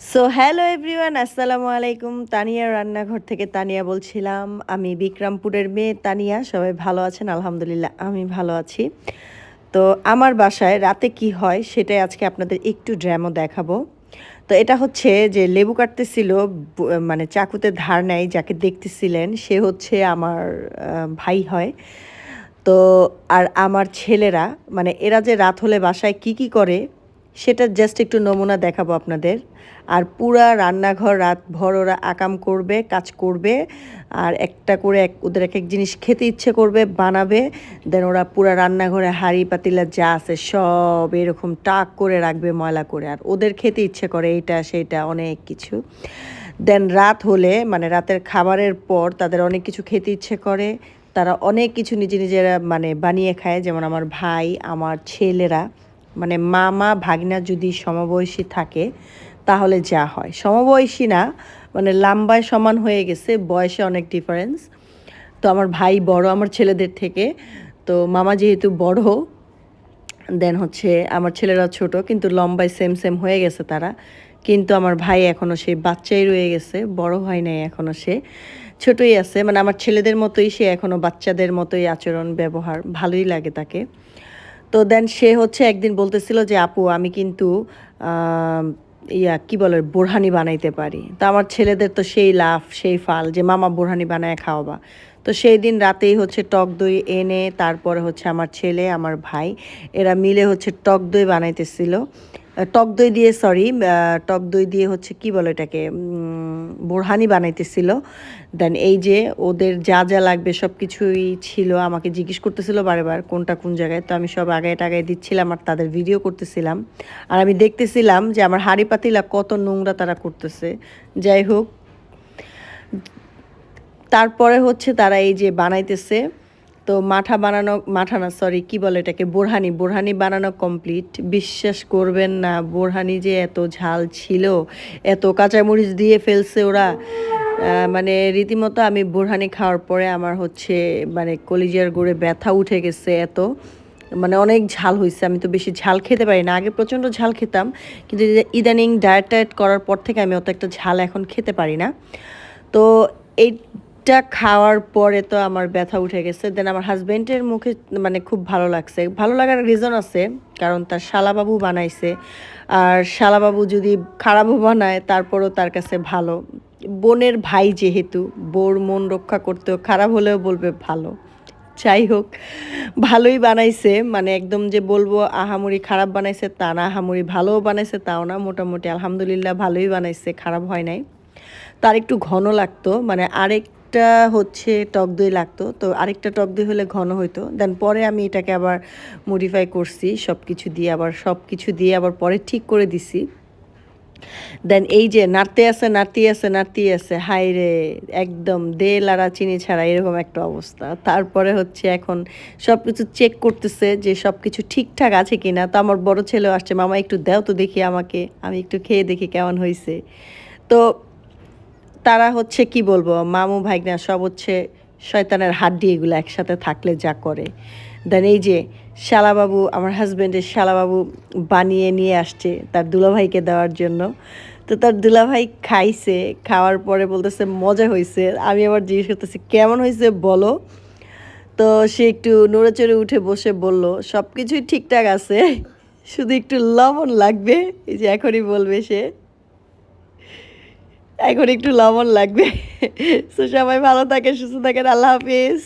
So hello everyone আসসালামু আলাইকুম তানিয়া রান্নাঘর থেকে তানিয়া বলছিলাম। আমি বিক্রমপুরের মেয়ে তানিয়া, সবাই ভালো আছেন? আলহামদুলিল্লাহ, আমি ভালো আছি। তো আমার বাসায় রাতে কি হয় সেটাই আজকে আপনাদের একটু ড্র্যামও দেখাবো। তো এটা হচ্ছে যে লেবু কাটতেছিল মানে চাকুতে ধার নেয়, যাকে দেখতেছিলেন, সে হচ্ছে আমার ভাই হয়। তো, আর আমার ছেলেরা মানে এরা যে রাত হলে বাসায় কি কি করে সেটা জাস্ট একটু নমুনা দেখাবো আপনাদের। আর পুরা রান্নাঘর রাত ভর ওরা আকাম করবে, কাজ করবে, আর একটা করে এক ওদের এক এক জিনিস খেতে ইচ্ছে করবে, বানাবে দেন ওরা পুরা রান্নাঘরে হাঁড়ি পাতিলা যা আছে সব এরকম টাক করে রাখবে, ময়লা করে। আর ওদের খেতে ইচ্ছে করে এইটা, সেইটা, অনেক কিছু। দেন রাত হলে মানে রাতের খাবারের পর তাদের অনেক কিছু খেতে ইচ্ছে করে। তারা অনেক কিছু নিজে নিজেরা মানে বানিয়ে খায়, যেমন আমার ভাই, আমার ছেলেরা। মানে মামা ভাগনা যদি সমবয়সী থাকে, তাহলে যা হয়। সমবয়সী না মানে লাম্বায় সমান হয়ে গেছে, বয়সে অনেক ডিফারেন্স তো আমার ভাই বড় আমার ছেলেদের থেকে, তো মামা যেহেতু বড় দেন হচ্ছে আমার ছেলেরা ছোট, কিন্তু লম্বায় সেম সেম হয়ে গেছে তারা। কিন্তু আমার ভাই এখনও সেই বাচ্চাই রয়ে গেছে, বড় হয় নাই এখনও সে। ছোটই আছে মানে আমার ছেলেদের মতোই সে এখনও বাচ্চাদের মতোই আচরণ, ব্যবহার, ভালোই লাগে তাকে। তো দেন সে হচ্ছে একদিন বলতেছিল যে, আপু, আমি কিন্তু ইয়া, কি বলে, বোরহানি বানাইতে পারি। তো আমার ছেলেদের তো সেই লাভ সেই ফাল যে, মামা, বোরহানি বানায় খাওয়াবা। তো সেই দিন রাতেই হচ্ছে টক দই এনে তারপরে হচ্ছে আমার ছেলে, আমার ভাই, এরা মিলে হচ্ছে টক দই বানাইতেছিল। টক দই দিয়ে সরি টক দই দিয়ে হচ্ছে কি বলে এটাকে বোরহানি বানাইতেছিল। দেন এই যে ওদের যা যা লাগবে সব কিছুই ছিল, আমাকে জিজ্ঞেস করতেছিল বারবার কোনটা কোন জায়গায়। তো আমি সব আগায় টাগায় দিচ্ছিলাম আর তাদের ভিডিও করতেছিলাম। আর আমি দেখতেছিলাম যে আমার হাড়ি পাতিলা কত নোংরা তারা করতেছে। যাই হোক, তারপরে হচ্ছে তারা এই যে বানাইতেছে। তো মাঠা বানানো, মাঠা না সরি কি বলে এটাকে? বোরহানি বোরহানি বানানো কমপ্লিট বিশ্বাস করবেন না, বোরহানি যে এত ঝাল ছিল, এত কাঁচামরিচ দিয়ে ফেলছে ওরা। মানে রীতিমতো আমি বোরহানি খাওয়ার পরে আমার হচ্ছে মানে কলিজিয়ার গোড়ে ব্যথা উঠে গেছে এত। মানে অনেক ঝাল হয়েছে, আমি তো বেশি ঝাল খেতে পারি না। আগে প্রচণ্ড ঝাল খেতাম, কিন্তু ইদানিং ডায়েট টায়েট করার পর থেকে আমি অত একটা ঝাল এখন খেতে পারি না। তো এইটা খাওয়ার পরে তো আমার ব্যথা উঠে গেছে। দেন আমার হাজব্যান্ডের মুখে মানে খুব ভালো লাগছে। ভালো লাগার রিজন আছে, কারণ তার শালাবাবু বানাইছে। আর শালাবাবু যদি খারাপও বানায়, তারপরও তার কাছে ভালো। বোনের ভাই যেহেতু, বোর মন রক্ষা করতেও খারাপ হলেও বলবে ভালো। যাই হোক, ভালোই বানাইছে। মানে একদম যে বলব, আহামরি খারাপ বানাইছে, তা না। আহামরি ভালোও বানাইছে, তাও না। মোটামুটি আলহামদুলিল্লাহ ভালোই বানাইছে, খারাপ হয় নাই। তার একটু ঘন লাগতো। মানে আরেকটা হচ্ছে টক দই লাগতো, তো আরেকটা টক দই হলে ঘন হইতো। দেন পরে আমি এটাকে আবার মডিফাই করছি সব কিছু দিয়ে আবার সব কিছু দিয়ে আবার পরে ঠিক করে দিছি। দেন এই যে নাড়তে আছে নাড়তে আছে নাড়তেই আছে হাই রে, একদম দে লাড়া চিনি ছাড়া এরকম একটা অবস্থা। তারপরে হচ্ছে এখন সব কিছু চেক করতেছে যে সব কিছু ঠিকঠাক আছে কিনা। তো আমার বড় ছেলেও আসছে, মামা একটু দাও তো দেখি আমাকে, আমি একটু খেয়ে দেখি কেমন হয়েছে তো তারা হচ্ছে, কি বলব, মামু, ভাইগনা সব হচ্ছে শয়তানের হাড্ডি এগুলো একসাথে থাকলে যা করে। দেন এই যে শালাবাবু, আমার হাজব্যান্ডের শালাবাবু বানিয়ে নিয়ে আসছে তার দুলাভাইকে দেওয়ার জন্য। তো তার দুলাভাই খাইছে, খাওয়ার পরে বলতেছে, মজা হয়েছে আমি আবার জিজ্ঞেস করতেছি, কেমন হয়েছে বলো? তো সে একটু নড়ে চড়ে উঠে বসে বলল সব কিছুই ঠিকঠাক আছে, শুধু একটু লবণ লাগবে। এই যে এখনই বলবে সে। এখন একটু লবণ লাগবে। সবাই ভালো থাকে সুস্থ থাকেন আল্লাহ হাফিজ।